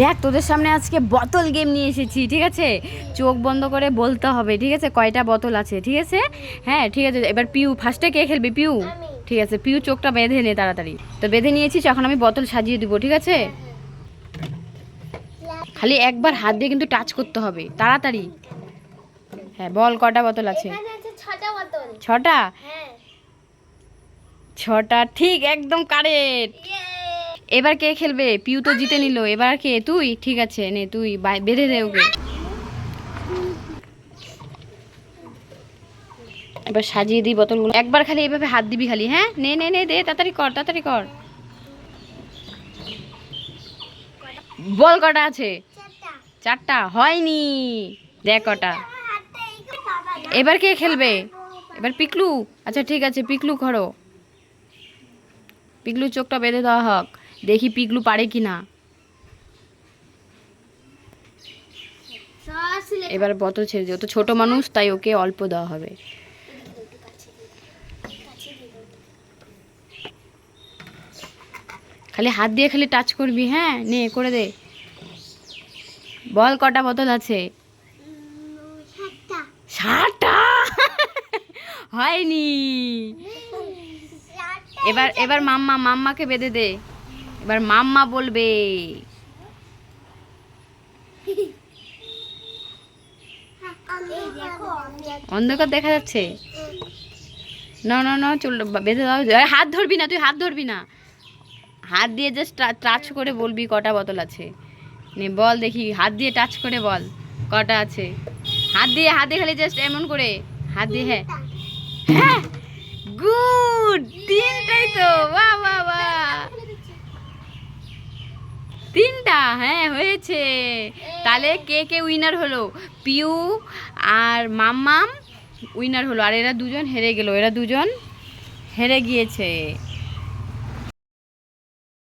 দেখ তোদের সামনে আজকে বোতল গেম নিয়ে এসেছি ঠিক আছে? চোখ বন্ধ করে বলতে হবে ঠিক আছে? কয়টা বোতল আছে ঠিক আছে? হ্যাঁ ঠিক আছে। এবার পিউ ফার্স্টে কে খেলবে পিউ? ঠিক আছে পিউ চোখটা বেঁধে নে তাড়াতাড়ি। তো বেঁধে নিয়েছিস এখন আমি বোতল সাজিয়ে দিব ঠিক আছে? খালি একবার হাত দিয়ে কিন্তু টাচ করতে হবে তাড়াতাড়ি। হ্যাঁ বল কটা বোতল আছে? ছটা হ্যাঁ। ছটা ঠিক একদম কারেক্ট এবার কে খেলবে? পিউ তো জিতে নিল। এবার কে? তুই? ঠিক আছে, নে, তুই বেঁধে দে ওকে। এবার সাজিয়ে দিই বোতলগুলো। একবার খালি এভাবে হাত দিবি খালি হ্যাঁ? নে নে নে, দে, তাড়াতাড়ি কর তাড়াতাড়ি কর। বল কটা আছে? চারটা। হয়নি। দেখ কটা। এবার কে খেলবে? এবার পিকলু। আচ্ছা ঠিক আছে, পিকলু করো পিকলু চোখটা বেঁধে দেওয়া হোক। দেখি পিকলু পারে কি না এবার বোতল ছেড়ে দিও। তো ছোট মানুষ তাই ওকে অল্প দেওয়া হবে। খালি হাত দিয়ে খালি টাচ করবি হ্যাঁ? নে করে দে। বল কটা বোতল আছে? ষাটটা হয়নি। এবার এবার মাম্মা মাম্মাকে বেঁধে দে। এবার মাম্মা বলবে। অন্ধকার দেখা যাচ্ছে। না না না, চল, বেঁধে দাও। হাত ধরবি না, তুই হাত ধরবি না। হাত দিয়ে জাস্ট টাচ করে বলবি কটা বোতল আছে। নে, বল দেখি, হাত দিয়ে টাচ করে বল কটা আছে। হাত দিয়ে হাত দিয়ে খালি জাস্ট এমন করে। হাত দিয়ে হ্যাঁ। হ্যাঁ গুড, তিনটাই তো বাহ। তিনটা হ্যাঁ হয়েছে। তাহলে কে কে উইনার হলো? পিউ আর মাম্মাম উইনার হলো। আর এরা দুজন হেরে গেল। এরা দুজন হেরে গিয়েছে।